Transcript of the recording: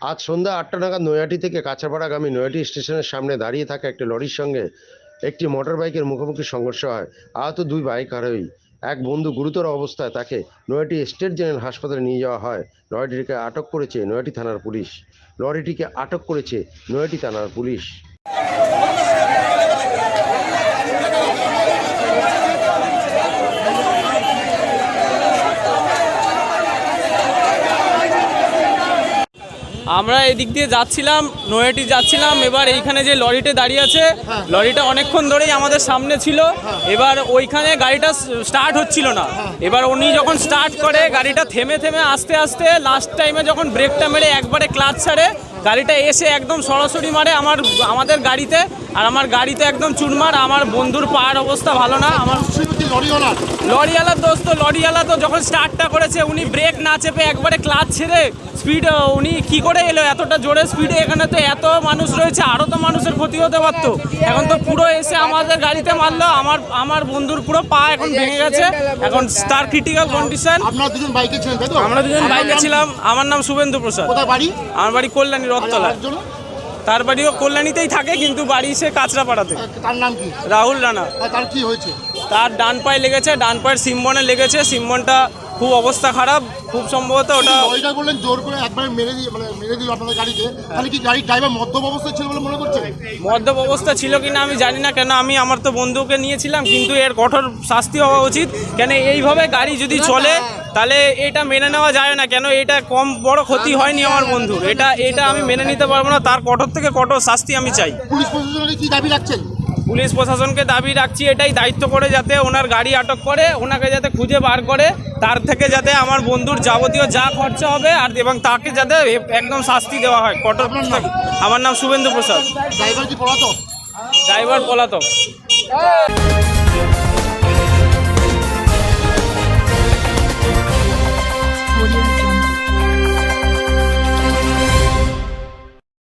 আজ সন্ধ্যা আটটা নাগাদ নৈহাটি থেকে কাছাপাড়াগামী নৈহাটি স্টেশনের সামনে দাঁড়িয়ে থাকা একটি লরির সঙ্গে একটি মোটর বাইকের মুখোমুখি সংঘর্ষ হয়। আহত দুই বাইক আরোহী এক বন্ধু গুরুতর অবস্থায় তাকে নয়াটি স্টেট জেনারেল হাসপাতালে নিয়ে যাওয়া হয়। লরিটিকে আটক করেছে নয়াটি থানার পুলিশ। লরিটিকে আটক করেছে নয়াটি থানার পুলিশ। আমরা এদিক দিয়ে যাচ্ছিলাম নৈহাটি যাচ্ছিলাম এবার এইখানে যে লরিটা দাঁড়িয়ে আছে লরিটা অনেকক্ষণ ধরেই আমাদের সামনে ছিল। এবার ওইখানে গাড়িটা স্টার্ট হচ্ছিল না। এবার উনি যখন স্টার্ট করে গাড়িটা থেমে থেমে আস্তে আস্তে লাস্ট টাইমে যখন ব্রেকটা মেরে একবারে ক্লাচ ছাড়ে গাড়িটা এসে একদম সরাসরি মারে আমার আমাদের গাড়িতে। আর আমার গাড়িতে একদম চুরমার আমার বন্ধুর পায়ের অবস্থা ভালো না। আমার লরিওয়ালার? দোস্ত লরিওয়ালা তো যখন স্টার্টটা করেছে উনি ব্রেক না চেপে একবারে ক্লাচ ছেড়ে স্পিড উনি কি করে এলো? এতটা জোরে স্পিডে এখানে তো এত মানুষ রয়েছে আরও তো মানুষের ক্ষতি হতে পারতো। এখন তো পুরো এসে আমাদের গাড়িতে মারলো আমার আমার বন্ধুর পুরো পা এখন ভেঙে গেছে। এখন তার ক্রিটিক্যাল কন্ডিশন আপনারা দুজন বাইকে ছিলেন তাই তো? আমরা দুজন বাইকে ছিলাম আমার নাম শুভেন্দু প্রসাদ। কোথায় বাড়ি? আমার বাড়ি কল্যাণী রথতলা। তার বাড়িও কল্যাণীতেই থাকে কিন্তু বাড়ি সে কাঁচরাপাড়াতে। তার নাম কি? রাহুল রানা। তার কি হয়েছে? তার ডান পায়ে লেগেছে ডান পায়ের সিম্বনে লেগেছে সিম্বনটা খুব অবস্থা খারাপ খুব সম্ভবত ওটা ওইটা বললেন জোর করে একবার মেরে দিয়ে মানে মেরে দিল আপনাদের গাড়িতে। তাহলে কি গাড়ির ড্রাইভার মদ্যপ অবস্থায় ছিল বলে মনে করছেন? মদ্যপ অবস্থা ছিল কিনা আমি জানি না কেন আমি আমার তো বন্ধুকে নিয়েছিলাম কিন্তু এর কঠোর শাস্তি হওয়া উচিত। কেন এইভাবে গাড়ি যদি চলে তাহলে এটা মেনে নেওয়া যায় না। কেন এটা কম বড় ক্ষতি হয়নি আমার বন্ধুর। এটা এটা আমি মেনে নিতে পারব না তার কঠোর থেকে কঠোর শাস্তি আমি চাই। পুলিশ প্রশাসনকে কি দাবি রাখছেন? পুলিশ প্রশাসনকে দাবি রাখছি এটাই দায়িত্ব করে যাতে ওনার গাড়ি আটক করে ওনাকে যাতে খুঁজে বার করে তার থেকে যাতে আমার বন্ধুর যাবতীয় যা খরচা হবে আর এবং তাকে যাতে একদম শাস্তি দেওয়া হয় কঠোর আমার নাম শুভেন্দু প্রসাদ। ড্রাইভার কি পলাতক? ড্রাইভার পলাতক।